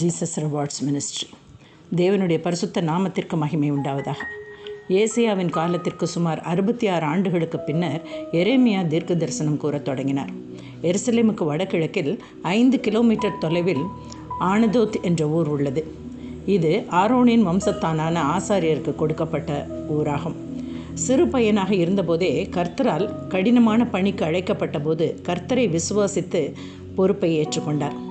Jesus rewards ministry. தேவனுடைய பரிசுத்த நாமத்திற்கு மகிமை உண்டாவதாக. ஏசியாவின் காலத்திற்கு சுமார் அறுபத்தி ஆறு ஆண்டுகளுக்கு பின்னர் எரேமியா தீர்க்க தரிசனம் கூறத் தொடங்கினார். எருசலேமுக்கு வடகிழக்கில் ஐந்து கிலோமீட்டர் தொலைவில் ஆனதோத் என்ற ஊர் உள்ளது. இது ஆரோனின் வம்சத்தானான ஆசாரியருக்கு கொடுக்கப்பட்ட ஊராகும். சிறு பையனாக இருந்தபோதே கர்த்தரால் கடினமான பணிக்கு அழைக்கப்பட்ட போது கர்த்தரை விசுவாசித்து பொறுப்பை ஏற்றுக்கொண்டார்.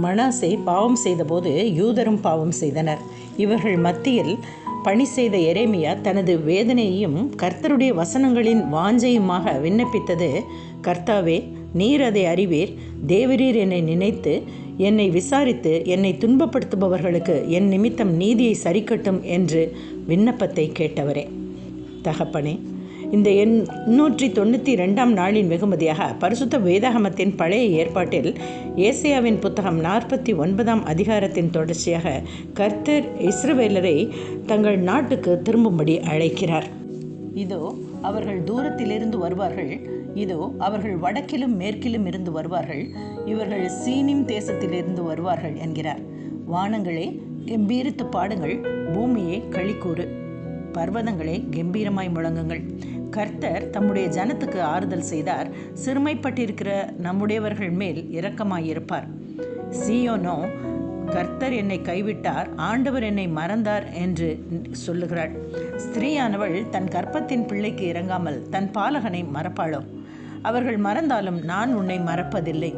மனாசே பாவம் செய்தபோது யூதரும் பாவம் செய்தனர். இவர்கள் மத்தியில் பணி செய்த எரேமியா தனது வேதனையையும் கர்த்தருடைய வசனங்களின் வாஞ்சையுமாக விண்ணப்பித்தது கர்த்தாவே நீர் அதை அறிவீர். தேவரீர் என்னை நினைத்து என்னை விசாரித்து என்னை துன்பப்படுத்துபவர்களுக்கு என் நிமித்தம் நீதியை சரிக்கட்டும் என்று விண்ணப்பத்தை கேட்டவரே. தகப்பனே இந்த எண்ணூற்றி தொண்ணூற்றி ரெண்டாம் நாளின் வெகுமதியாக பரிசுத்த வேதாகமத்தின் பழைய ஏற்பாட்டில் ஏசியாவின் புத்தகம் நாற்பத்தி ஒன்பதாம் அதிகாரத்தின் தொடர்ச்சியாக கர்த்தர் இஸ்ரவேலரை தங்கள் நாட்டுக்கு திரும்பும்படி அழைக்கிறார். இதோ அவர்கள் தூரத்திலிருந்து வருவார்கள். இதோ அவர்கள் வடக்கிலும் மேற்கிலும் இருந்து வருவார்கள். இவர்கள் சீனிம் தேசத்திலிருந்து வருவார்கள் என்கிறார். வானங்களே கம்பீரித்து பாடுங்கள் பூமியே களிக்கூறு பர்வதங்களே கம்பீரமாய் முழங்குங்கள். கர்த்தர் தம்முடைய ஜனத்துக்கு ஆறுதல் செய்தார். சிறுமைப்பட்டிருக்கிற நம்முடையவர்கள் மேல் இரக்கமாயிருப்பார். சியோனோ கர்த்தர் என்னை கைவிட்டார் ஆண்டவர் என்னை மறந்தார் என்று சொல்லுகிறாள். ஸ்திரீயானவள் தன் கற்பத்தின் பிள்ளைக்கு இறங்காமல் தன் பாலகனை மறப்பாளோ? அவர்கள் மறந்தாலும் நான் உன்னை மறப்பதில்லை.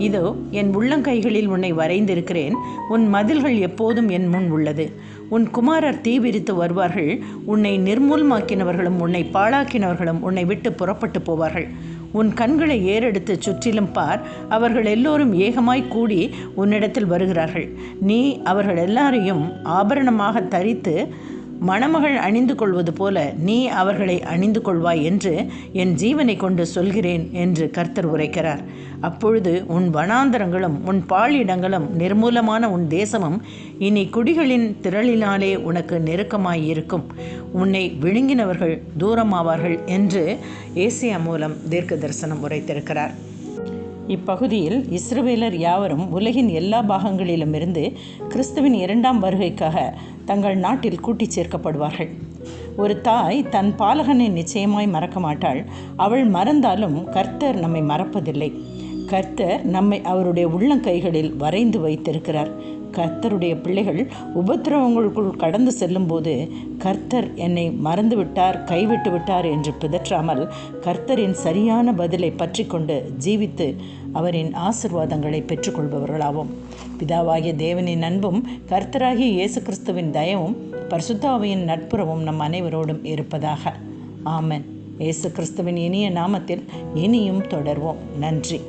இதோ என் உள்ளங்கைகளில் உன்னை வரைந்திருக்கிறேன். உன் மதில்கள் எப்போதும் என் முன் உள்ளது. உன் குமாரர் தீ விரித்து வருவார்கள். உன்னை நிர்மூலமாக்கினவர்களும் உன்னை பாழாக்கினவர்களும் உன்னை விட்டு புறப்பட்டு போவார்கள். உன் கண்களை ஏறெடுத்து சுற்றிலும் பார். அவர்கள் எல்லோரும் ஏகமாய் கூடி உன்னிடத்தில் வருகிறார்கள். நீ அவர்கள் எல்லாரையும் ஆபரணமாக தரித்து மணமகள் அணிந்து கொள்வது போல நீ அவர்களை அணிந்து கொள்வாய் என்று என் ஜீவனை கொண்டு சொல்கிறேன் என்று கர்த்தர் உரைக்கிறார். அப்பொழுது உன் வனாந்தரங்களும் உன் பாலிடங்களும் நிர்மூலமான உன் தேசமும் இனி குடிகளின் திரளினாலே உனக்கு நெருக்கமாயிருக்கும். உன்னை விழுங்கினவர்கள் தூரமாவார்கள் என்று ஏசியா மூலம் தீர்க்க தரிசனம் உரைத்திருக்கிறார். இப்பகுதியில் இஸ்ரவேலர் யாவரும் உலகின் எல்லா பாகங்களிலும் இருந்து கிறிஸ்துவின் இரண்டாம் வருகைக்காக தங்கள் நாட்டில் கூட்டிச் சேர்க்கப்படுவார்கள். ஒரு தாய் தன் பாலகனை நிச்சயமாய் மறக்க மாட்டாள். அவள் மறந்தாலும் கர்த்தர் நம்மை மறப்பதில்லை. கர்த்தர் நம்மை அவருடைய உள்ளங்கைகளில் வரைந்து வைத்திருக்கிறார். கர்த்தருடைய பிள்ளைகள் உபத்திரவங்களுக்குள் கடந்து செல்லும்போது கர்த்தர் என்னை மறந்துவிட்டார் கைவிட்டு விட்டார் என்று பிதற்றாமல் கர்த்தரின் சரியான பதிலை பற்றி கொண்டு ஜீவித்து அவரின் ஆசிர்வாதங்களை பெற்றுக்கொள்பவர்களாவோம். பிதாவாகிய தேவனின் அன்பும் கர்த்தராகிய இயேசு கிறிஸ்துவின் தயவும் பரிசுத்தாவையின் நட்புறவும் நம் அனைவரோடும் இருப்பதாக. ஆமன். இயேசு கிறிஸ்துவின் இனிய நாமத்தில் இனியும் தொடர்வோம். நன்றி.